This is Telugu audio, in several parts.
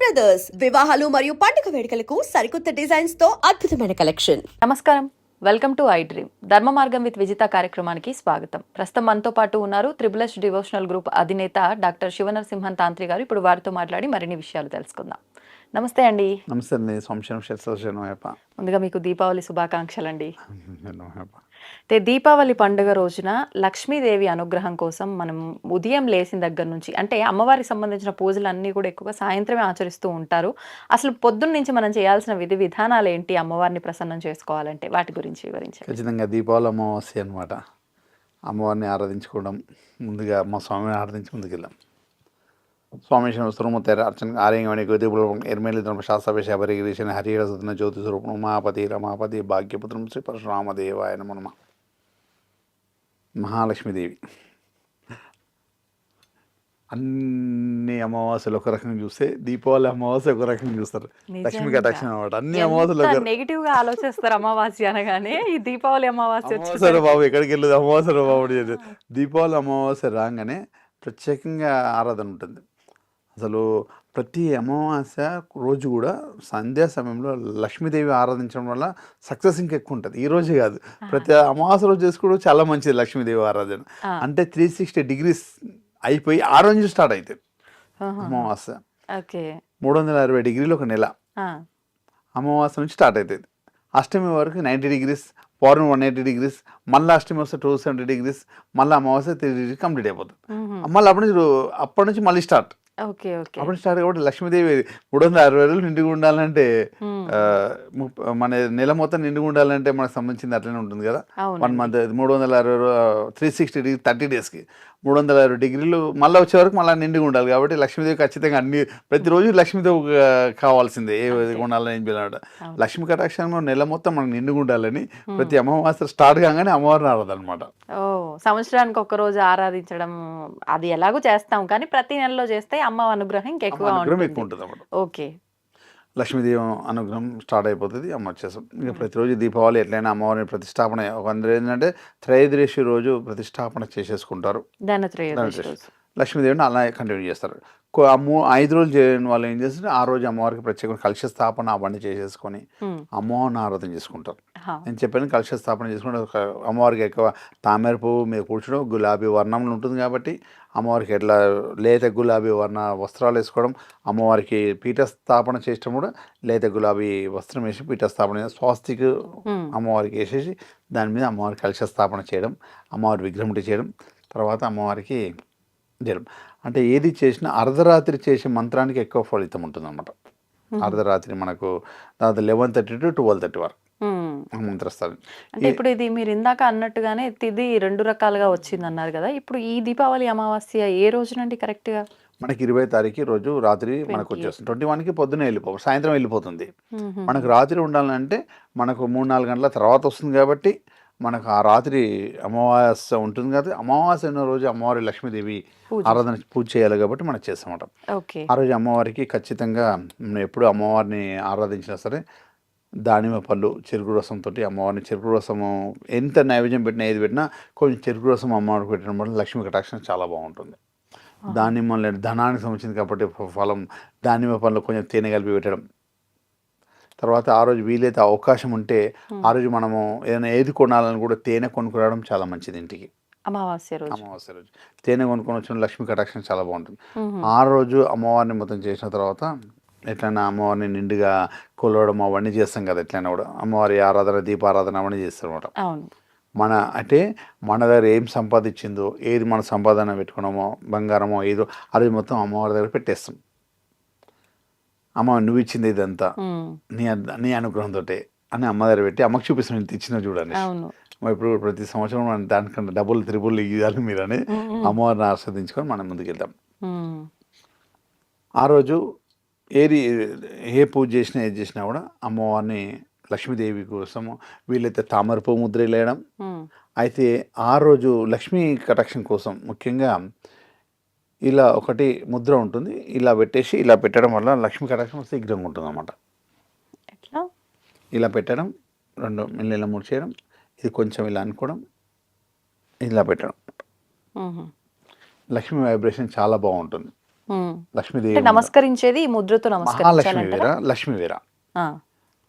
బ్రదర్స్ వివాహాలు మరియు పండుగ వేడుకలకు సరికొత్త డిజైన్స్తో అద్భుతమైన కలెక్షన్ నమస్కారం. వెల్కమ్ టు ఐ డ్రీమ్ ధర్మ మార్గం విత్ విజిత కార్యక్రమానికి స్వాగతం. ప్రస్తుతం మనతో పాటు ఉన్నారు త్రిబుల్ ఎస్ డివోషనల్ గ్రూప్ అధినేత డాక్టర్ శివనరసింహన్ తాంత్రి గారు. ఇప్పుడు వారితో మాట్లాడి మరిన్ని విషయాలు తెలుసుకుందాం. నమస్తే అండి. నమస్తే అండి. ముందుగా మీకు దీపావళి శుభాకాంక్షలు అండి అయితే దీపావళి పండుగ రోజున లక్ష్మీదేవి అనుగ్రహం కోసం మనం ఉదయం లేచిన దగ్గర నుంచి అంటే అమ్మవారికి సంబంధించిన పూజలు అన్నీ కూడా ఎక్కువగా సాయంత్రమే ఆచరిస్తూ ఉంటారు. అసలు పొద్దున్న నుంచి మనం చేయాల్సిన విధి విధానాలు ఏంటి? అమ్మవారిని ప్రసన్నం చేసుకోవాలంటే వాటి గురించి వివరించి ఖచ్చితంగా దీపావళి అమావాస్య అనమాట అమ్మవారిని ఆరాధించుకోవడం ముందుగా మా స్వామిని ఆరాధించి ముందుకెళ్ళాం. స్వామి సురముత్తర అర్చన ఆర్యంగమణి గోతిపురం ఎర్మేలి ధర్మ శాస్త్రవేశ పరిగిరీశన హరిహరసన జ్యోతి స్వరూపం ఉమాపతి రమాపతి భాగ్యపుత్రం శ్రీ పరశురామదేవాయ నమ మహాలక్ష్మీదేవి. అన్ని అమావాస్యలు ఒక రకంగా చూస్తే దీపావళి అమావాస్య ఒక రకంగా చూస్తారు. లక్ష్మీ కటాక్షం అనమాట అన్ని అమావాస్యలు నెగిటివ్గా ఆలోచిస్తారు అమావాస్య అనగానే? ఈ దీపావళి అమావాస్య వచ్చి బాబు ఎక్కడికి వెళ్ళదు? అమావాస్య బాబు. దీపావళి అమావాస్య రాగానే ప్రత్యేకంగా ఆరాధన ఉంటుంది. అసలు ప్రతి అమావాస్య రోజు కూడా సంధ్యా సమయంలో లక్ష్మీదేవి ఆరాధించడం వల్ల సక్సెస్ ఇంకా ఎక్కువ ఉంటుంది ఈ రోజు కాదు. ప్రతి అమావాస్య రోజు చేసుకోవడం చాలా మంచిది లక్ష్మీదేవి ఆరాధన. అంటే త్రీ సిక్స్టీ డిగ్రీస్ అయిపోయి ఆ రోజు స్టార్ట్ అవుతుంది. అమావాస్య. మూడు వందల అరవై డిగ్రీలు ఒక నెల. అమావాస్య నుంచి స్టార్ట్ అవుతుంది అష్టమి వరకు నైంటీ డిగ్రీస్ పౌర్ణమి వన్ ఎయిటీ డిగ్రీస్ మళ్ళీ అష్టమి వస్తే టూ సెవెంటీ డిగ్రీస్ మళ్ళీ అమావాస్య త్రీ డిగ్రీ కంప్లీట్ అయిపోతుంది. మళ్ళీ అప్పటి నుంచి అప్పటి నుంచి మళ్ళీ స్టార్ట్ ఓకే ఓకే. అప్పటి నుంచి స్టార్ట్ కాబట్టి లక్ష్మీదేవి మూడు వందల అరవై రోజులు నిండుగా ఉండాలంటే మన నెల మొత్తం నిండుగా ఉండాలంటే మనకు సంబంధించింది అట్లనే ఉంటుంది కదా. వన్ మంత్ మూడు వందల అరవై త్రీ సిక్స్టీ డిగ్రీ థర్టీ డేస్కి మూడు వందల అరవై డిగ్రీలు మళ్ళీ వచ్చే వరకు మళ్ళీ నిండుగా ఉండాలి కాబట్టి లక్ష్మీదేవి ఖచ్చితంగా అన్ని ప్రతిరోజు లక్ష్మీదేవి కావాల్సిందే. ఏ ఉండాలని ఏం చేయాలంటే. లక్ష్మీ కటాక్షంలో నెల మొత్తం మనకు నిండుగా ఉండాలని ప్రతి అమావాస్య స్టార్ట్ కాగానే అమ్మవారిని ఓ సంవత్సరానికి ఒక రోజు ఆరాధించడం అది ఎలాగో చేస్తాం. కానీ ప్రతి నెలలో చేస్తే అమ్మ అనుగ్రహం ఇంకెక్కువ అనుగ్రహం ఎక్కువ ఉంటుంది. అన్నమాట ఓకే. లక్ష్మీదేవి అనుగ్రహం స్టార్ట్ అయిపోతుంది అమ్మ వచ్చేసాం ఇంకా ప్రతిరోజు దీపావళి ఎట్లయినా అమ్మవారిని ప్రతిష్టాపన కొందరు ఏంటంటే త్రయోదశి రోజు ప్రతిష్టాపన చేసేసుకుంటారు. ధనత్రయోదశి లక్ష్మీదేవిని అలా కంటిన్యూ చేస్తారు ఐదు రోజులు చేయని వాళ్ళు ఏం చేస్తారు ఆ రోజు అమ్మవారికి ప్రత్యేకంగా కలశ స్థాపన అవన్నీ చేసేసుకొని మ్మ్. అమ్మవారిని ఆరాధన చేసుకుంటారు. నేను చెప్పాను కలశ స్థాపన చేసుకుంటే ఒక అమ్మవారికి ఎక్కువ తామర పువ్వు మీద కూర్చోడం గులాబీ వర్ణంలో ఉంటుంది కాబట్టి అమ్మవారికి ఎట్లా లేత గులాబీ వర్ణ వస్త్రాలు వేసుకోవడం అమ్మవారికి పీఠ స్థాపన చేయడం కూడా లేత గులాబీ వస్త్రం వేసి పీఠ స్థాపన చేసి స్వాస్తిక్ మ్మ్. అమ్మవారికి వేసేసి దాని మీద అమ్మవారికి కలశ స్థాపన చేయడం అమ్మవారి విగ్రహం చేయడం తర్వాత అమ్మవారికి చేయడం అంటే ఏది చేసినా అర్ధరాత్రి చేసే మంత్రానికి ఎక్కువ ఫలితం ఉంటుందన్నమాట. అర్ధరాత్రి మనకు దాదాపు eleven thirty to twelve thirty వరకు మంత్రస్థానం. అంటే ఇప్పుడు ఇది మీరు ఇందాక అన్నట్టుగానే తిది రెండు రకాలుగా వచ్చింది అన్నారు కదా. ఇప్పుడు ఈ దీపావళి అమావాస్య ఏ రోజునండి కరెక్ట్గా మనకి ఇరవై తారీఖు రోజు రాత్రి మనకు 28. వచ్చేస్తుంది. ట్వంటీ వన్కి పొద్దున వెళ్ళిపో సాయంత్రం వెళ్ళిపోతుంది. మనకు రాత్రి ఉండాలంటే మనకు మూడు నాలుగు గంటల తర్వాత వస్తుంది కాబట్టి మనకు ఆ రాత్రి అమావాస్య ఉంటుంది కాబట్టి అమావాస్య ఉన్న రోజు అమ్మవారి లక్ష్మీదేవి. ఆరాధన పూజ చేయాలి కాబట్టి మనం చేస్తామట ఆ రోజు అమ్మవారికి ఖచ్చితంగా మనం ఎప్పుడు అమ్మవారిని ఆరాధించినా సరే దానిమ్మ పళ్ళు చెరుకు రసంతో అమ్మవారిని చెరుకు రసము ఎంత నైవేద్యం పెట్టినా ఏది పెట్టినా కొంచెం చెరుకు రసం అమ్మవారికి పెట్టడం వల్ల లక్ష్మీ కటాక్షం చాలా బాగుంటుంది. దానిమ్మ ధనానికి సంబంధించింది కాబట్టి ఫలం దానిమ్మ పళ్ళు కొంచెం తేనె కలిపి పెట్టడం తర్వాత ఆ రోజు వీలైతే అవకాశం ఉంటే ఆ రోజు మనము ఏదైనా ఏది కొనాలని కూడా తేనె కొనుక్కురావడం చాలా మంచిది ఇంటికి. అమావాస్య రోజు. అమావాస్య రోజు. తేనె కొనుక్కొని వచ్చిన లక్ష్మీ కటాక్షం చాలా బాగుంటుంది. ఆ రోజు అమ్మవారిని మొత్తం చేసిన తర్వాత ఎట్లయినా అమ్మవారిని నిండుగా కొలవడం అవన్నీ చేస్తాం కదా ఎట్లయినా కూడా. అమ్మవారి ఆరాధన దీపారాధన అవన్నీ చేస్తాం అనమాట అవును. మన అంటే మన దగ్గర ఏం సంపాదించిందో ఏది మన సంపాదన పెట్టుకున్నామో బంగారమో ఏదో అది మొత్తం అమ్మవారి దగ్గర పెట్టేస్తాం. అమ్మ నువ్వు ఇచ్చింది ఇదంతా. నీ నీ అనుగ్రహంతో అని అమ్మ దగ్గర పెట్టి అమ్మకి చూపిస్తాను ఇంత ఇచ్చిన చూడండి ఇప్పుడు ప్రతి సంవత్సరం మనం దానికన్నా డబుల్ త్రిబుల్ ఇవ్వాలి మీరని మ్మ్. అమ్మవారిని ఆస్వాదించుకొని మనం ముందుకెళ్తాం. ఆ రోజు ఏది ఏ పూజ చేసినా ఏది చేసినా కూడా అమ్మవారిని లక్ష్మీదేవి కోసము వీలైతే తామర పువ్వు ముద్ర వేయడం. అయితే ఆ రోజు లక్ష్మీ కటాక్షం కోసం ముఖ్యంగా ఇలా ఒకటి ముద్ర ఉంటుంది. ఇలా పెట్టేసి ఇలా పెట్టడం వల్ల లక్ష్మీ కటాక్షం శీఘ్రంగా ఉంటుంది అన్నమాట ఎట్లా? ఇలా పెట్టడం రెండు మిల్లీల మూడు చేయడం ఇది కొంచెం ఇలా అనుకోవడం ఇలా పెట్టడం. లక్ష్మీ వైబ్రేషన్ చాలా బాగుంటుంది. లక్ష్మీదేవి నమస్కరించేది ముద్రతో మహాలక్ష్మి వీర లక్ష్మీ వీర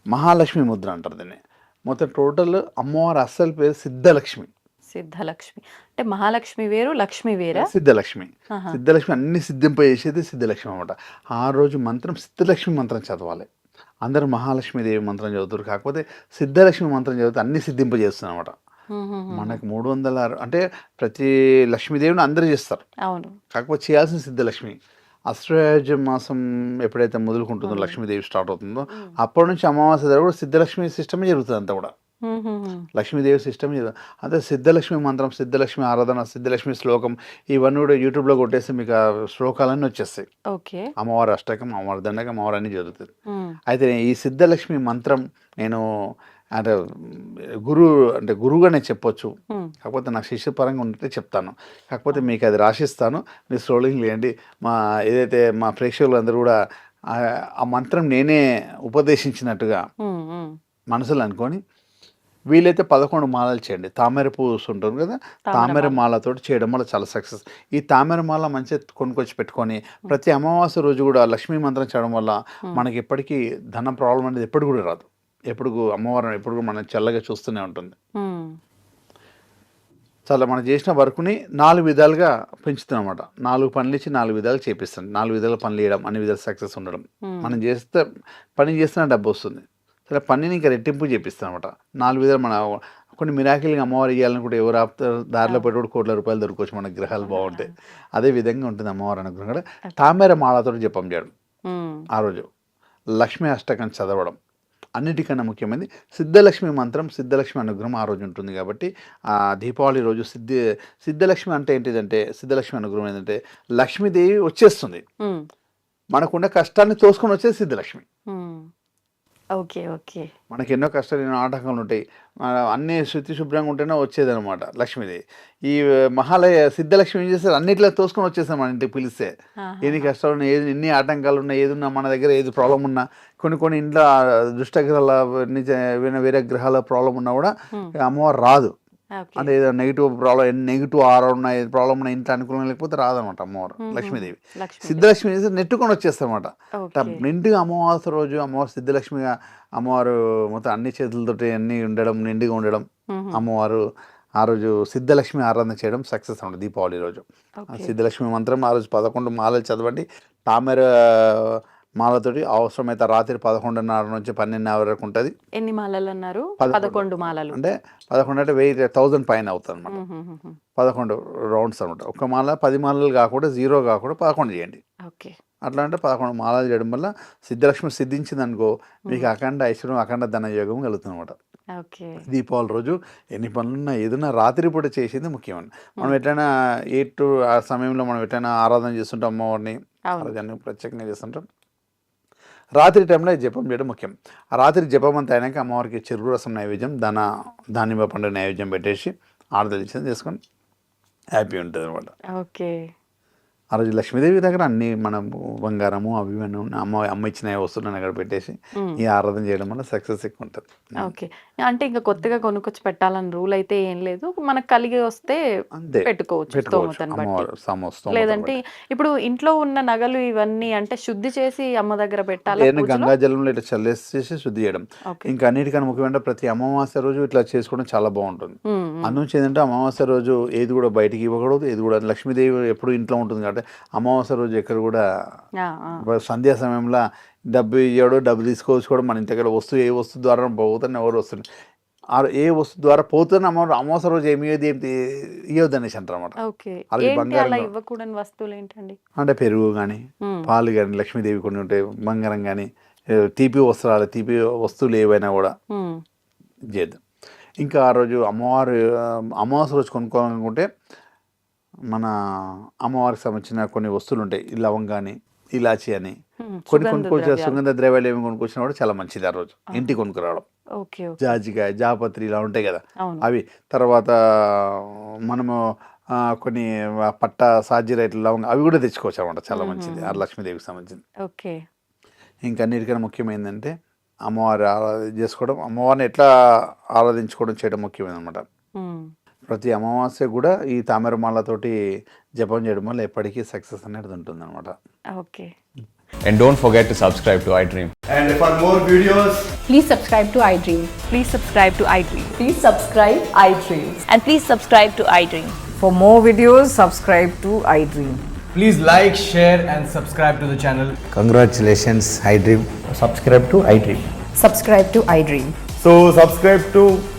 మహాలక్ష్మి ముద్ర అంటారు దీన్ని. మొత్తం టోటల్ అమ్మవారి అస్సలు పేరు సిద్ధలక్ష్మి. సిద్ధలక్ష్మి. అంటే మహాలక్ష్మి వేరు లక్ష్మి వేరా? సిద్ధలక్ష్మి. సిద్ధలక్ష్మి అన్ని సిద్ధింపజేసేది సిద్ధలక్ష్మి అనమాట ఆ రోజు మంత్రం సిద్ధలక్ష్మి మంత్రం చదవాలి. అందరూ మహాలక్ష్మీదేవి మంత్రం చదువుతారు. కాకపోతే సిద్ధలక్ష్మి మంత్రం చదివితే అన్ని సిద్ధింపజేస్తుంది అనమాట. మనకు మూడు వందల అంటే ప్రతి లక్ష్మీదేవిని అందరూ చేస్తారు. అవును. కాకపోతే చేయాల్సిన సిద్ధలక్ష్మి. అశ్వయుజ మాసం ఎప్పుడైతే మొదలుకుంటుందో లక్ష్మీదేవి స్టార్ట్ అవుతుందో అప్పటి నుంచి అమావాస్య దగ్గర కూడా సిద్ధలక్ష్మి సిస్టమే జరుగుతుంది అంతా కూడా. లక్ష్మీదేవి సిస్టమ్ ఇది. అదే సిద్ధలక్ష్మి మంత్రం సిద్ధలక్ష్మి ఆరాధన సిద్ధలక్ష్మి శ్లోకం ఇవన్నీ కూడా యూట్యూబ్లో కొట్టేసి మీకు ఆ శ్లోకాలన్నీ వచ్చేస్తాయి. ఓకే. అమ్మవారి అష్టకం అమ్మవారి దండకం అమ్మవారు అన్నీ జరుగుతుంది అయితే ఈ సిద్ధలక్ష్మి మంత్రం నేను అంటే గురు అంటే గురువుగానే చెప్పొచ్చు. కాకపోతే నాకు శిష్యపరంగా ఉంటే చెప్తాను. కాకపోతే మీకు అది రాసిస్తాను. మీరు స్ట్రోలింగ్ లేండి మా ఏదైతే మా ప్రేక్షకులందరూ కూడా ఆ- మంత్రం నేనే ఉపదేశించినట్టుగా. మనసులో అనుకొని వీలైతే పదకొండు మాలలు చేయండి. తామర ఉంటుంది కదా తామర మాలతో చేయడం వల్ల చాలా సక్సెస్. ఈ తామర మాల మంచిగా కొనుక్కొచ్చి పెట్టుకొని ప్రతి అమావాస్య రోజు కూడా లక్ష్మీ మంత్రం చేయడం వల్ల మనకి ఎప్పటికీ ధన ప్రాబ్లం అనేది ఎప్పుడు కూడా రాదు. ఎప్పుడు అమ్మవారిని ఎప్పుడు కూడా మనం చల్లగా చూస్తూనే ఉంటుంది. చాలా మనం చేసిన వర్క్ని నాలుగు విధాలుగా పెంచుతున్నాం అనమాట నాలుగు పనులు ఇచ్చి నాలుగు విధాలు చేపిస్తాం. నాలుగు విధాల పనులు చేయడం అన్ని విధాలు సక్సెస్ ఉండడం. మనం చేస్తే పని చేస్తున్న డబ్బు వస్తుంది. సరే పనిని ఇంకా రెట్టింపు చేపిస్తాం అనమాట నాలుగు విధాలు మన కొన్ని మిరాకిల్గా అమ్మవారు ఇవ్వాలనుకుంటే ఎవరు ఆపుతారు? దారిలో పెట్టి కూడా కోట్ల రూపాయలు దొరకవచ్చు మన గ్రహాలు బాగుంటాయి అదే విధంగా ఉంటుంది అమ్మవారు అనుకున్న కూడా. తామర మాలతో జపం చేయడం. ఆ రోజు. లక్ష్మీ అష్టకం చదవడం. అన్నిటికన్నా ముఖ్యమైనది సిద్ధలక్ష్మి మంత్రం సిద్ధలక్ష్మి అనుగ్రహం ఆ రోజు ఉంటుంది కాబట్టి ఆ దీపావళి రోజు సిద్ధి సిద్ధలక్ష్మి అంటే ఏంటిదంటే సిద్ధలక్ష్మి అనుగ్రహం ఏంటంటే లక్ష్మీదేవి వచ్చేస్తుంది. మనకున్న కష్టాన్ని తోసుకొని వచ్చేది సిద్ధలక్ష్మి. Okay okay. మనకి ఎన్నో కష్టాలు ఎన్నో ఆటంకాలు ఉంటాయి. అన్ని శుద్ధి శుభ్రంగా ఉంటేనే వచ్చేదన్నమాట లక్ష్మీదేవి ఈ మహాలయ సిద్ధలక్ష్మి ఏం చేస్తారు? అన్నిట్లో తోసుకొని వచ్చేస్తాం మన ఇంటికి పిలిస్తే. ఎన్ని కష్టాలు ఉన్నాయి ఏది ఎన్ని ఆటంకాలు ఉన్నాయి ఏది ఉన్నా మన దగ్గర ఏది ప్రాబ్లం ఉన్నా కొన్ని కొన్ని ఇంట్లో దుష్టగ్రహాల నిజ వేరే వేరే గ్రహాల ప్రాబ్లం ఉన్నా కూడా అమ్మవారు రాదు. అంటే ఏదో నెగిటివ్ ప్రాబ్లం నెగిటివ్ ఆర ఉన్నాయి ప్రాబ్లం ఉన్నాయి ఇంట్లో అనుకూలం లేకపోతే రాదనమాట అమ్మవారు లక్ష్మీదేవి. లక్ష్మి సిద్ధలక్ష్మి నెట్టుకొని వచ్చేస్తారన్నమాట ఓకే. నిండుగా అమావాస్య రోజు అమ్మవారు సిద్ధలక్ష్మిగా అమ్మవారు మొత్తం అన్ని చేతులతోటి అన్ని ఉండడం నిండుగా ఉండడం మ్మ్. అమ్మవారు ఆ రోజు సిద్ధలక్ష్మి ఆరాధన చేయడం సక్సెస్ ఉంటుంది దీపావళి రోజు. సిద్ధలక్ష్మి మంత్రం ఆ రోజు పదకొండు మాలలు చదవండి. తామర మాలతోటి అవసరమైతే రాత్రి పదకొండున్నర నుంచి పన్నెండున్నర వరకు ఉంటుంది. ఎన్ని మాలలు అన్నారు పదకొండు. మాలలు. అంటే పదకొండు అంటే వెయ్యి థౌజండ్ పైన అవుతుంది అనమాట. పదకొండు రౌండ్స్ అనమాట ఒక మాల పది మాలలు కాకుండా జీరో కాకుండా పదకొండు చేయండి. ఓకే. అట్లా అంటే పదకొండు మాలలు చేయడం వల్ల సిద్ధలక్ష్మి సిద్ధించింది అనుకో మీకు అఖండ ఐశ్వర్యం అఖండ ధన యోగం కలుగుతుంది అనమాట ఓకే. దీపావళి రోజు ఎన్ని పనులున్నా ఏదైనా రాత్రి పూట చేసేది ముఖ్యమండి మనం ఎట్లయినా ఎయిట్ టు ఆ సమయంలో మనం ఎట్లయినా ఆరాధన చేస్తుంటాం అమ్మవారిని ఆరాధన ప్రత్యేకంగా చేస్తుంటాం. రాత్రి టైంలో జపం చేయడం ముఖ్యం. ఆ రాత్రి జపం అంతా అయినాక అమ్మవారికి చెరుకు రసం నైవేద్యం దాన దానిమ్మ పండు నైవేద్యం పెట్టేసి ఆరాధన చేసుకొని హ్యాపీ ఉంటుంది అనమాట ఓకే. ఆ రోజు లక్ష్మీదేవి దగ్గర అన్ని మనం బంగారము అవి అమ్మ అమ్మ ఇచ్చిన వస్తువులను అక్కడ పెట్టేసి. ఈ ఆరాధన చేయడం వల్ల సక్సెస్ ఎక్కువ ఉంటుంది. ఓకే. అంటే ఇంకా కొత్తగా కొనుక్కొచ్చి పెట్టాలని రూల్ అయితే ఏం లేదు. మనకు కలిగి వస్తే పెట్టుకోవచ్చు లేదంటే ఇప్పుడు ఇంట్లో ఉన్న నగలు ఇవన్నీ అంటే శుద్ధి చేసి అమ్మ దగ్గర పెట్టాలా? గంగా జలంలో ఇట్లా చల్లేసేసి శుద్ధి చేయడం. ఇంకా అన్నిటికన్నా ముఖ్యమైన ప్రతి అమావాస్య రోజు ఇట్లా చేసుకోవడం చాలా బాగుంటుంది. అందునుంచి ఏంటంటే అమావాస్య రోజు ఏది కూడా బయటికి ఇవ్వకూడదు ఏది కూడా లక్ష్మీదేవి ఎప్పుడు ఇంట్లో ఉంటుంది కాబట్టి అమావాస్య రోజు ఎక్కడ కూడా. సంధ్యా సమయంలో డబ్బు ఇవ్వడు డబ్బు తీసుకోవచ్చు కూడా మన దగ్గర వస్తువు ఏ వస్తువు ద్వారా పోతున్న ఎవరు వస్తుంది ఆ ఏ వస్తువు ద్వారా పోతున్న అమ్మ అమావాస్య రోజు ఏమి ఇవ్వదు ఏం ఇవ్వద్దు అనేసి అంటారు అనమాట బంగారం వస్తువులు ఏంటండి అంటే పెరుగు కానీ. పాలు కానీ లక్ష్మీదేవి కొన్ని ఉంటాయి బంగారం కానీ తీపి వస్త్రాలు తీపి వస్తువులు ఏవైనా కూడా. చేద్దాం ఇంకా ఆ రోజు అమ్మవారు అమావాస్య రోజు కొనుక్కోవాలనుకుంటే మన అమ్మవారికి సంబంధించిన కొన్ని వస్తువులు ఉంటాయి ఈ లవంగాని ఇలాచి అని. కొన్ని కొనుక్కొచ్చిన. సుగంధ ద్రవ్యాలు. ఏమి కొనుక్కొచ్చినా కూడా చాలా మంచిది ఆ రోజు. ఇంటికి కొనుక్కురావడం. జాజికాయ జాపత్రి ఇలా ఉంటాయి కదా. అవి తర్వాత మనము కొన్ని పట్ట సాజీర ఇట్లా లవంగ అవి కూడా తెచ్చుకోవచ్చు అనమాట చాలా మంచిది. ఆ లక్ష్మీదేవికి సంబంధించింది. ఓకే. ఇంకా అన్నిటికన్నా ముఖ్యమైనదంటే అమ్మవారి ఆరాధన చేసుకోవడం. అమ్మవారిని ఎట్లా ఆరాధించుకోవడం చేయడం ముఖ్యమైనది అనమాట. ప్రతి అమావాస్య కూడా ఈ తామరమాలతోటి జపం చేయడం వల్ల ఎప్పటికీ సక్సెస్ అనేది ఉంటుంది అనమాట okay And don't forget to subscribe to iDream. And for more videos, Please subscribe to iDream. Please subscribe to iDream Please subscribe iDream. and please subscribe to iDream. For more videos, subscribe to iDream. please like, share, and subscribe to the channel. Congratulations, iDream. Subscribe to iDream. Subscribe to iDream. So, subscribe to iDream Media.